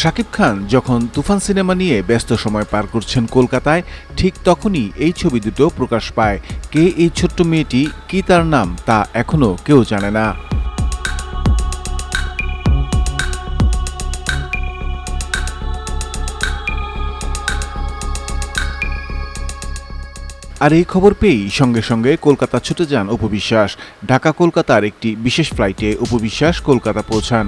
শাকিব খান যখন তুফান সিনেমা নিয়ে ব্যস্ত সময় পার করছেন কলকাতায়, ঠিক তখনই এই ছবি দুটো প্রকাশ পায়। কে এই ছোট্ট মেয়েটি, কি তার নাম, তা এখনও কেউ জানে না। আর এই খবর পেয়েই সঙ্গে সঙ্গে কলকাতা ছুটে যান উপবিশ্বাস ঢাকা কলকাতার একটি বিশেষ ফ্লাইটে উপবিশ্বাস কলকাতা পৌঁছান।